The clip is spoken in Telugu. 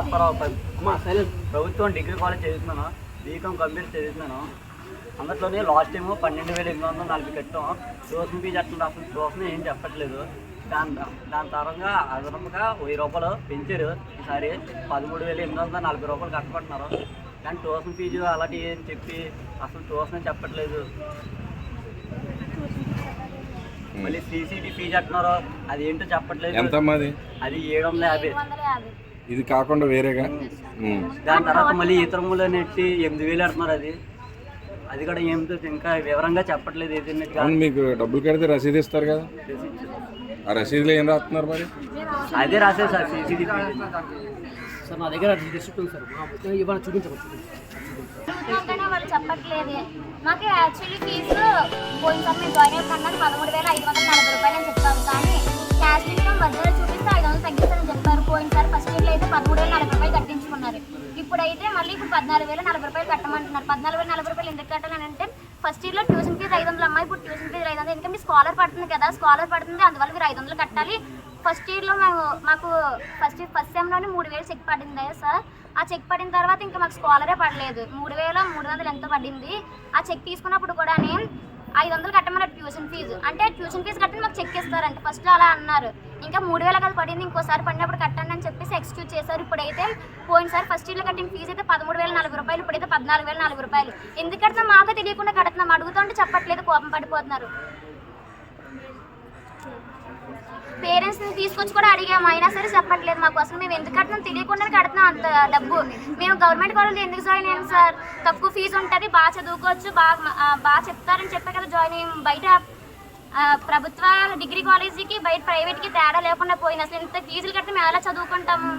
అప్పారావు ప్రభుత్వం డిగ్రీ కాలేజ్ చదువుతున్నాను బీకామ్ కంప్యూటర్ చదువుతున్నాను అందులోనే లాస్ట్ టైం పన్నెండు వేల ఎనిమిది వందల నలభై కట్టాం. ట్యూషన్ ఫీజు అట్లా అసలు ట్యూషన్ ఏం చెప్పట్లేదు. దాని దాని తరంగా అదనంగా వెయ్యి రూపాయలు పెంచారు. ఈసారి పదమూడు వేల ఎనిమిది వందల నలభై రూపాయలు కట్టుకుంటున్నారు కానీ ట్యూషన్ ఫీజు అలాంటివి ఏం చెప్పి అసలు ట్యూషన్ చెప్పట్లేదు. మళ్ళీ సీసీటీ ఫీజు అంటున్నారు అది ఏంటో చెప్పట్లేదు. ఎంతమ్మా అది అది ఏడు వందల యాభై. ఇది కాకుండా వేరేగా. దాని తర్వాత మళ్ళీ ఇతరములు నెట్టి ఎనిమిది వేలు అంటున్నారు అది. అది కూడా ఏమిటో ఇంకా వివరంగా చెప్పట్లేదు అవును మీకు డబ్బులు కడితే రసీదు ఇస్తారు కదా? ఆ రసీదులో ఏం రాస్తున్నారు మరి? అదే రాసేది సార్ సీసీటీ సార్ నా దగ్గర రిసిప్ట్ ఉంది సార్. ఇవాళ చూపించవచ్చు వాళ్ళు చెప్పట్లేదు. మాకు యాక్చువల్లీ ఫీజు పోయినసారి మేము జాయిన్ అయిపోయినాక పదమూడు వేల ఐదు వందల నలభై రూపాయలు అని చెప్పారు కానీ క్యాష్ ఇన్కమ్ వద్దరు చూపిస్తే ఐదు వందలు తగ్గిస్తారని చెప్పారు. పోయినసారి ఫస్ట్ ఇయర్లో అయితే పదమూడు వేల నలభై రూపాయలు కట్టించుకున్నారు. ఇప్పుడైతే మళ్ళీ ఇప్పుడు పద్నాలుగు వేల నలభై రూపాయలు కట్టమంటున్నారు. పద్నాలుగు వేల నలభై రూపాయలు ఎందుకు కట్టాలని అంటే ఫస్ట్ ఇయర్లో ట్యూషన్ ఫీజు ఐదు వందలు అమ్మాయి ఇప్పుడు ట్యూషన్ ఫీజు ఐదు వందలు. ఎందుకంటే మీ స్కాలర్ పడుతుంది కదా స్కాలర్ పడుతుంది. అందువల్ల మీరు ఐదు వందలు కట్టాలి. ఫస్ట్ ఇయర్లో మేము మాకు ఫస్ట్ ఫస్ట్ సెమ్లోనే మూడు వేలు చెక్ పడింది సార్. ఆ చెక్ పడిన తర్వాత ఇంకా మాకు స్కాలరే పడలేదు. మూడు వేల మూడు వందలు ఎంతో పడింది? ఆ చెక్ తీసుకున్నప్పుడు కూడా ఐదు వందలు కట్టమన్నారు ట్యూషన్ ఫీజు. అంటే ట్యూషన్ ఫీజు కట్టి మాకు చెక్ ఇస్తారంట. ఫస్ట్ అలా అన్నారు. ఇంకా మూడు వేల కదా పడింది ఇంకోసారి పడినప్పుడు కట్టండి అని చెప్పేసి ఎక్స్క్యూజ్ చేశారు. ఇప్పుడైతే పోయినసారి ఫస్ట్ ఇయర్లో కట్టిన ఫీజు అయితే పదమూడు వేల నాలుగు రూపాయలు ఇప్పుడైతే పద్నాలుగు వేల నాలుగు రూపాయలు. ఎందుకు మాకు తెలియకుండా కడుతున్నాం. అడుగుతుంటే చెప్పట్లేదు కోపం పడిపోతున్నారు. పేరెంట్స్ని తీసుకొచ్చి కూడా అడిగాము. అయినా సరే చెప్పట్లేదు మాకు అసలు మేము ఎందుకు కట్టినాం తెలియకుండా కడుతున్నాం అంత డబ్బు. మేము గవర్నమెంట్ కాలేజ్ ఎందుకు జాయిన్ అయ్యాం సార్? తక్కువ ఫీజు ఉంటుంది బాగా చదువుకోవచ్చు బాగా బాగా చెప్తారని చెప్పే కదా జాయిన్ అయ్యాం. బయట ప్రభుత్వ డిగ్రీ కాలేజీకి బయట ప్రైవేట్కి తేడా లేకుండా పోయింది. అసలు ఇంత ఫీజులు కడితే మేము ఎలా చదువుకుంటాము?